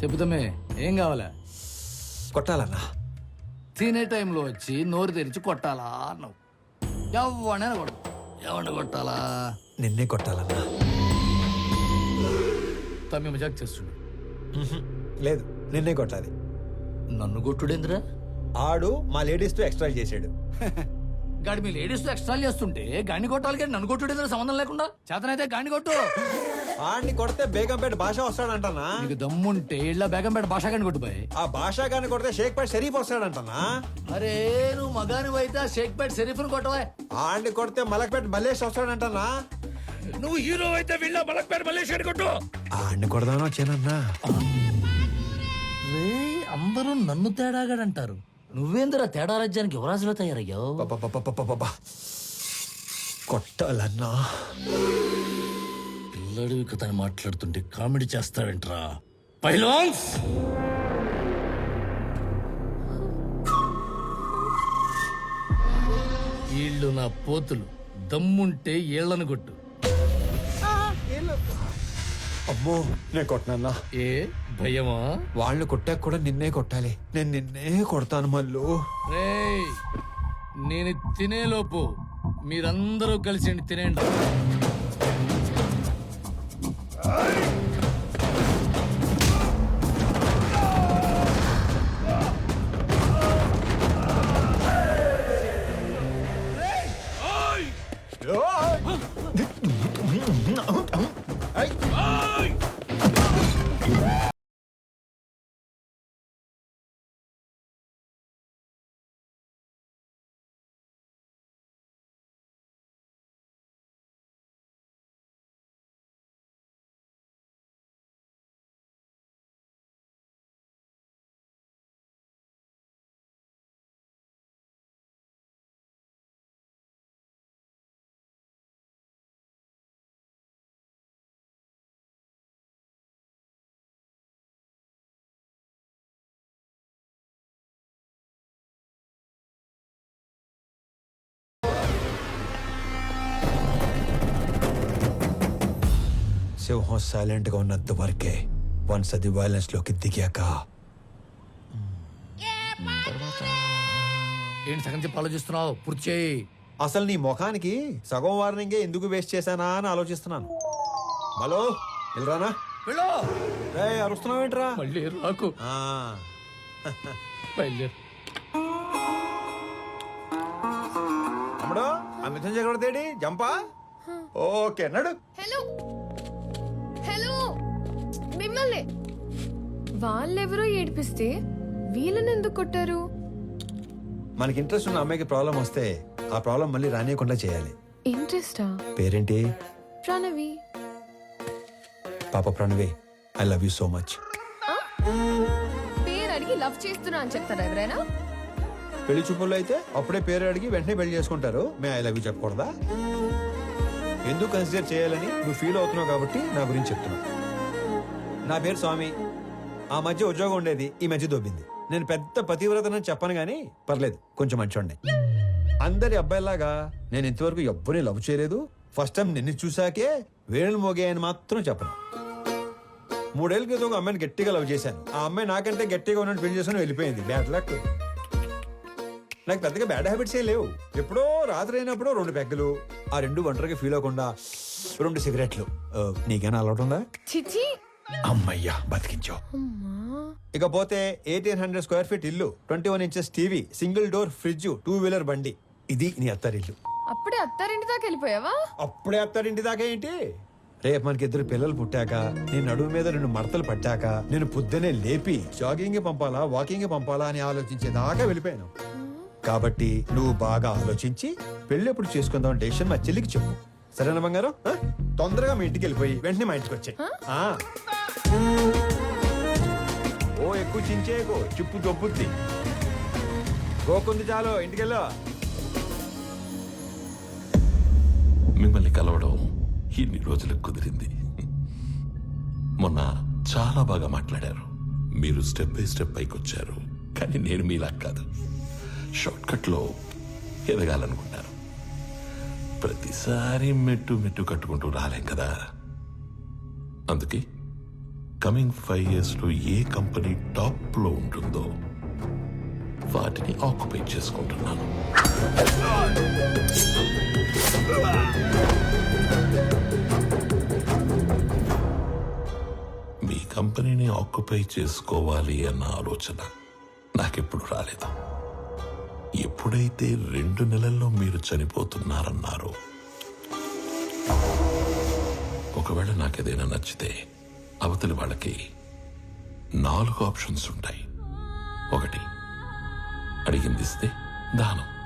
చెబుతామే ఏం కావాలా? కొట్టాలన్నా. తినే టైంలో వచ్చి నోరు తెరిచి కొట్టాలా అన్నావు. ఎవడైనా కొడు ఎవరిని కొట్టాలా? నిన్నే కొట్టాలన్నా. తమ్మి మజాక్ చేస్తుండు. లేదు నిన్నే కొట్టాలి. నన్ను కొట్టుడేంద్రా ఆడు మా లేడీస్తో ఎక్స్ట్రా చేసాడు గాడి మీ లేడీస్తో ఎక్స్ట్రా చేస్తుంటే గాని కొట్టాలి కానీ నన్ను కొట్టుడేంద్రా సంబంధం లేకుండా? చేతనైతే గాని కొట్టు. ఆడిని కొడితే బేగంపేట భాష వస్తాడంటనా? నీకు దమ్ముంటే ఇళ్ళ బేగంపేట భాష గాని కొట్టుపోయి ఆ భాష గాని కొడితే షేక్ పేట షరీఫ్ వస్తాడంటనా? అరే నువ్వు మగాని అయితే షేక్ పేట్ షరీఫ్ని కొట్టవా? ఆడిని కొడితే మలక్పేట మల్లేష్ వస్తాడంటనా? నువ్వు హీరో అయితే వీళ్ళ మలక్పేట మల్లేశ్వరి కొట్టు. ఆడిని కొడదానో వచ్చానన్నా రే అందరూ నన్ను తేడాగాడంటారు. నువ్వేందిరా తేడా రాజ్యానికి యువరాజులో తయారయ్యావు. కొట్టాలన్నా. పిల్లడివి కథని మాట్లాడుతుంటే కామెడీ చేస్తావేంట్రా? పైలాన్స్! వీళ్ళు నా పోతులు. దమ్ముంటే ఏళ్ళను కొట్టు. అమ్మో నేను కొట్టనన్నా. ఏ భయమా? వాళ్ళు కొట్టాక కూడా నిన్నే కొట్టాలి. నేను నిన్నే కొడతాను మళ్ళు రేయ్ నేను తినేలోపు మీరందరూ కలిసి తినేయండి సింహం సైలెంట్గా ఉన్నంత వరకే వన్స్ అది వైలెన్స్లోకి దిగాక. ఏంటి సగం చెప్పి ఆలోచిస్తున్నావు? పూర్తి చేయి. అసలు నీ ముఖానికి సగం వార్నింగే ఎందుకు వేస్ట్ చేశానా అని ఆలోచిస్తున్నాను. హలో వెళ్ళరానా? వెళ్ళు! మళ్ళీ రాకు. ఆ, బయలుదేరు. తమ్ముడు ఆ మిథున్ చక్రవర్తి జంపా? ఓకే నడు. హలో. మిమ్మల్ని. వాళ్ళెవరో ఏడిపిస్తే వీళ్ళని ఎందుకు కొట్టారు? మనకి ఇంట్రెస్ట్ ఉన్న అమ్మాయికి ప్రాబ్లం వస్తే ఆ ప్రాబ్లం మళ్ళీ రానియకుండా చేయాలి. ఇంట్రెస్టా పేరేంటి? ప్రణవి. పాప Pranavi I love you so much? పేరు అడిగి లవ్ చేస్తున్నా అని చెప్తారా ఎవరైనా? పెళ్ళి చూపుల్లో అయితే అప్పుడే పేరు అడిగి వెంటనే పెళ్ళి చేసుకుంటారు. మే ఐ లవ్ యూ చెప్పకూడదా? ఎందుకు కన్సిడర్ చేయాలని నువ్వు ఫీల్ అవుతున్నావు కాబట్టి నా గురించి చెప్తున్నా నా పేరు స్వామి. ఆ మధ్య ఉద్యోగం ఉండేది ఈ మధ్య దొబ్బింది. నేను పెద్ద పతివ్రతనని చెప్పను కానీ పర్లేదు కొంచెం మంచోండి అందరి అబ్బాయిలాగా నేను ఇంతవరకు ఎవ్వరిని లవ్ చేయలేదు. ఫస్ట్ టైం నిన్ను చూసాకే వేణులు మోగాయని మాత్రం చెప్పను. మూడేళ్ళ క్రితం ఒక అమ్మాయిని గట్టిగా లవ్ చేశాను. ఆ అమ్మాయి నాకంటే గట్టిగా ఉన్నట్టు పెళ్ళి చేసుకుని వెళ్ళిపోయింది. బ్యాడ్ లక్ నాకు పెద్దగా బ్యాడ్ హ్యాబిట్స్ ఏ లేవు. ఎప్పుడో రాత్రి అయినప్పుడు రెండు పెగ్గలు ఆ రెండు ఒంటరికి ఫీల్ అవ్వకుండా రెండు సిగరెట్లు. నీకేనా అలవాటు ఉందా? చిచి అమ్మయ్యా బతికించావు అమ్మా. ఇకపోతే ఎయిటీన్ హండ్రెడ్ స్క్వేర్ ఫీట్ ఇల్లు twenty one inches TV single door fridge two wheeler బండి. ఇది నీ అత్తారిల్లు. అప్పుడే అత్తారింటి దాకా వెళ్ళిపోయావా? అప్పుడే అత్తారింటి దాకా ఏంటి? రేపు మనకి ఇద్దరు పిల్లలు పుట్టాక నీ నడుము మీద రెండు మడతలు పట్టాక నేను పొద్దునే లేపి జాగింగ్ పంపాలా వాకింగ్ పంపాలా అని ఆలోచించేదాకా వెళ్ళిపోయాను. కాబట్టి నువ్వు బాగా ఆలోచించి పెళ్ళి ఎప్పుడు చేసుకుందాం డెసిషన్ మా చెల్లికి చెప్పు. సరేనా బంగారం? తొందరగా మీ ఇంటికి వెళ్ళిపోయి వెంటనే మా ఇంటికి వచ్చాయి. ఓ ఎక్కువ చించేయకు చిప్పు దొబ్బుద్ది గోకుంది చాలు ఇంటికి మిమ్మల్ని కలవడం ఇన్ని రోజులకు కుదిరింది. మొన్న చాలా బాగా మాట్లాడారు. మీరు స్టెప్ బై స్టెప్ పైకి వచ్చారు. కానీ నేను మీలా కాదు. షార్ట్ కట్లో ఎదగాలనుకున్నాను. ప్రతిసారి మెట్టు మెట్టు కట్టుకుంటూ రాలేం కదా? అందుకే కమింగ్ ఫైవ్ ఇయర్స్లో ఏ కంపెనీ టాప్లో ఉంటుందో వాటిని ఆక్యుపై చేసుకుంటున్నాను. మీ కంపెనీని ఆక్యుపై చేసుకోవాలి అన్న ఆలోచన నాకెప్పుడు రాలేదు. ఎప్పుడైతే రెండు నెలల్లో మీరు చనిపోతున్నారన్నారో ఒకవేళ నాకేదైనా నచ్చితే అవతలి వాళ్ళకి నాలుగు ఆప్షన్స్ ఉంటాయి. ఒకటి అడిగింది ఇస్తే దానం.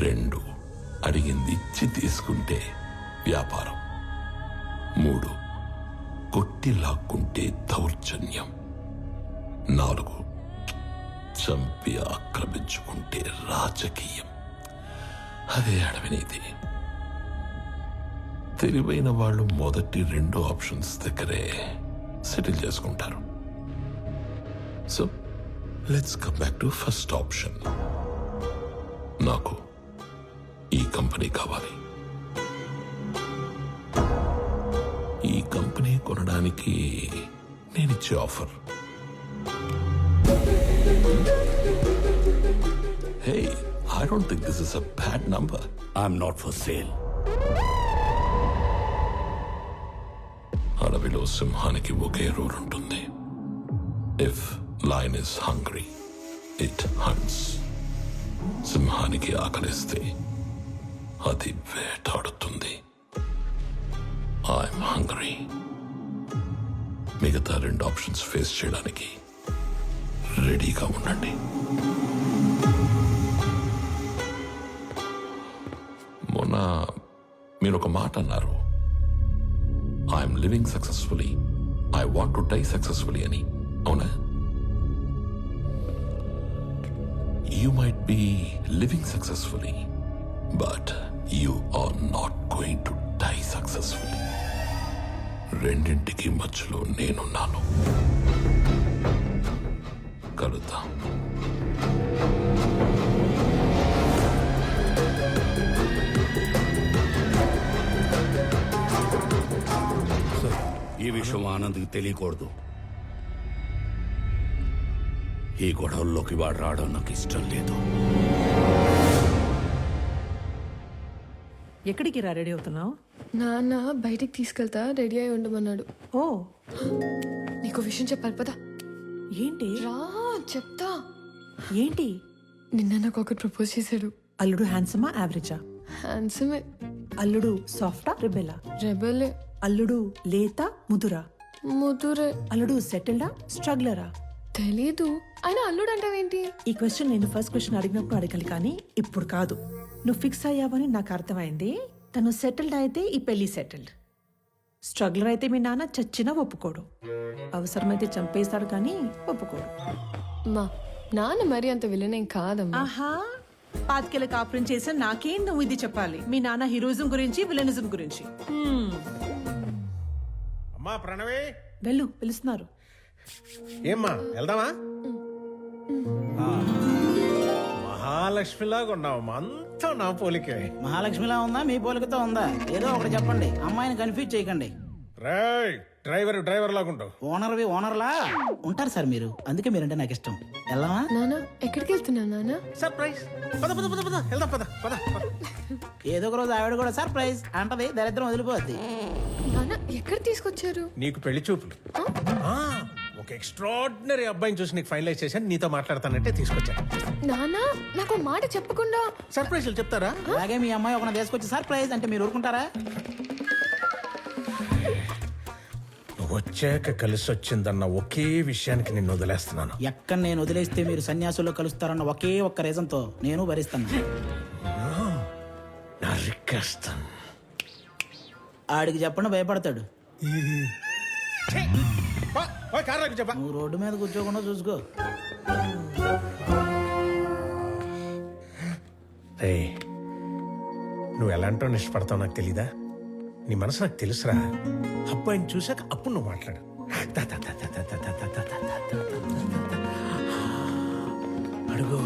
రెండు అడిగింది ఇచ్చి తీసుకుంటే వ్యాపారం. మూడు కొట్టి లాక్కుంటే దౌర్జన్యం. నాలుగు చంపి ఆక్రమించుకుంటే రాజకీయం. అదే అడవినీతి. తెలివైన వాళ్ళు మొదటి రెండు ఆప్షన్స్ దగ్గరే సెటిల్ చేసుకుంటారు. So let's come back to first option నాకు ఈ కంపెనీ కావాలి. ఈ కంపెనీ కొనడానికి నేను ఇచ్చే offer. Hey I don't think this is a bad number I'm not for sale. అడవిలో సింహానికి ఒకే రూల్ ఉంటుంది. If lion is hungry it hunts సింహానికి ఆకలిస్తే అది వేటాడుతుంది. ఐఎమ్ హంగ్రీ మిగతా రెండు ఆప్షన్స్ ఫేస్ చేయడానికి రెడీగా ఉండండి. మొన్న మీరు ఒక మాట అన్నారు. I'm living successfully I want to die successfully అని అవునా? You might be living successfully but you are not going to die successfully రెండింటికి మధ్యలో నేనున్నాను కలుద్దాం. ఈ విషయం ఆనంద్కి తెలియకూడదు. ఈ గొడవల్లోకి వాడు రావడం నాకు ఇష్టం లేదు. ఎక్కడికి రా రెడీ అవుతున్నావు? నాన్న బయటికి తీసుకెళ్తా రెడీ అయి ఉండమన్నాడు. ఓ. నీకు విషయం చెప్పాలి పదా. ఏంటి? రా చెప్తా. ఏంటి? నిన్న నాకు ఒకటి ప్రపోజ్ చేశాడు. అల్లుడు హ్యాండ్సమా యావరేజా? హ్యాండ్సమే. అల్లుడు సాఫ్టా రిబెలా? రెబలే. అల్లుడు లేత ముదురా. ముదురే. అల్లుడు సెటిల్డా? స్ట్రగ్లరా? తెలీదు. ఆయన అల్లుడు అంటావేంటి? ఈ క్వశ్చన్ నేను ఫస్ట్ క్వశ్చన్ అడిగినప్పుడు అడగాలి కానీ ఇప్పుడు కాదు. నువ్వు ఫిక్స్ అయ్యావని నాకు అర్థమైంది. తను సెటిల్డ్ అయితే ఈ పెళ్ళి సెటిల్డ్. స్ట్రగ్లర్ అయితే మీ నాన్న చచ్చినా ఒప్పుకోడు. అవసరమైతే చంపేస్తాడు కానీ ఒప్పుకోడు. మా నాన్న మరి అంత విలనేం కాదమ్మా. ఆహా పాతికేళ్ళ కాపురం చేసే నాకేం నువ్వు ఇది చెప్పాలి? మీ నాన్న హీరోయిజం గురించి విలనిజం గురించి. అమ్మా ప్రణవి. వెళ్ళు పిలుస్తున్నారు. ఏమ్మా వెళ్దామా? ఆ. మహాలక్ష్మిలాగా ఉన్నావమ్మా అంతా నా పోలికే. మహాలక్ష్మిలా ఉందా? మీ పోలికతో ఉందా? ఏదో ఒకటి చెప్పండి. అమ్మాయిని కన్ఫ్యూజ్ చేయకండి. రేయ్ డ్రైవర్ డ్రైవర్ లాగా ఉంటావు ఓనర్వి ఓనర్లా? ఉంటారు సార్ మీరు. అందుకే మీరంటే నాకు ఇష్టం వెళ్దామా నాన్న ఎక్కడికి వెళ్తున్నావు నాన్న సర్ప్రైజ్. పద పద పద పద. వెళ్దాం పద పద పద. ఏదో ఒక రోజు ఆవిడ కూడా సర్ప్రైజ్. అంటది దరిద్రం వదిలిపోద్ది. నాన్న ఎక్కడ తీసుకొచ్చారు? నీకు పెళ్ళి చూపులు. ఆ, ఒక ఎక్స్ట్రాడినరీ అబ్బాయిని చూసి నీకు ఫైనలైజ్ చేశాను. నీతో మాట్లాడతానంటే తీసుకొచ్చాను. నాన్న నాకు మాట చెప్పకుండా సర్ప్రైజ్లు చెప్తారా? అలాగే మీ అమ్మాయి ఒక తీసుకొచ్చి సర్ప్రైజ్ అంటే మీరు ఊరుకుంటారా? వచ్చాక కలిసి వచ్చిందన్న ఒకే విషయానికి నిన్ను వదిలేస్తున్నాను. ఎక్కడ నేను వదిలేస్తే మీరు సన్యాసుల్లో కలుస్తారన్న ఒకే ఒక్క రీజన్తో నేను భరిస్తాను. నరికేస్తాను ఆడికి చెప్పండి భయపడతాడు. నువ్వు రోడ్డు మీద కూర్చోకుండా చూసుకో. నువ్వు ఎలాంటో ఇష్టపడతావు నాకు తెలీదా? నీ మనసు నాకు తెలుసురా అబ్బాయిని చూశాక అప్పుడు నువ్వు మాట్లాడు అడుగు